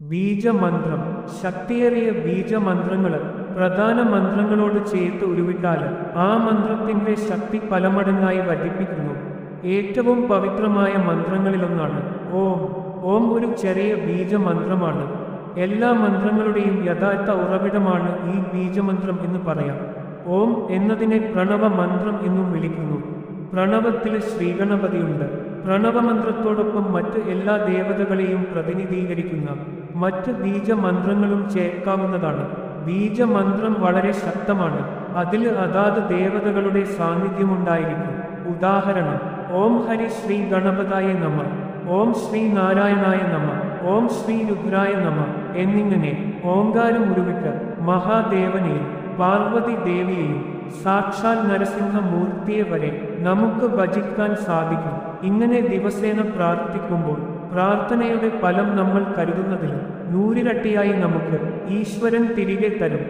ബീജമന്ത്രം ശക്തിയേറിയ ബീജമന്ത്രങ്ങൾ പ്രധാന മന്ത്രങ്ങളോട് ചേർത്ത് ഉരുവിട്ടാൽ ആ മന്ത്രത്തിന്റെ ശക്തി പലമടങ്ങായി വർദ്ധിപ്പിക്കുന്നു ഏറ്റവും പവിത്രമായ മന്ത്രങ്ങളിലൊന്നാണ് ഓം. ഓം ഒരു ചെറിയ ബീജമന്ത്രമാണ്. എല്ലാ മന്ത്രങ്ങളുടെയും യഥാർത്ഥ ഉറവിടമാണ് ഈ ബീജമന്ത്രം എന്ന് പറയാം. ഓം എന്നതിനെ പ്രണവ മന്ത്രം എന്നും വിളിക്കുന്നു. പ്രണവത്തിൽ ശ്രീഗണപതിയുണ്ട്. പ്രണവമന്ത്രത്തോടൊപ്പം മറ്റ് എല്ലാ ദേവതകളെയും പ്രതിനിധീകരിക്കുന്ന മറ്റ് ബീജമന്ത്രങ്ങളും ചേർക്കാവുന്നതാണ്. ബീജമന്ത്രം വളരെ ശക്തമാണ്. അതിൽ അതാത് ദേവതകളുടെ സാന്നിധ്യമുണ്ടായിരിക്കും. ഉദാഹരണം ഓം ഹരി ശ്രീ ഗണപതായ നമ ഓം ശ്രീ നാരായണായ നമ ഓം ശ്രീ രുദ്രായ നമ എന്നിങ്ങനെ ഓങ്കാരം ഉരുവിട്ട് മഹാദേവനെയും പാർവതി ദേവിയെയും സാക്ഷാൽ നരസിംഹമൂർത്തിയെ വരെ നമുക്ക് ഭജിക്കാൻ സാധിക്കും. ഇങ്ങനെ ദിവസേന പ്രാർത്ഥിക്കുമ്പോൾ പ്രാർത്ഥനയുടെ ഫലം നമ്മൾ കരുതുന്നതിലും നൂറിരട്ടിയായി നമുക്ക് ഈശ്വരൻ തിരികെ തരും.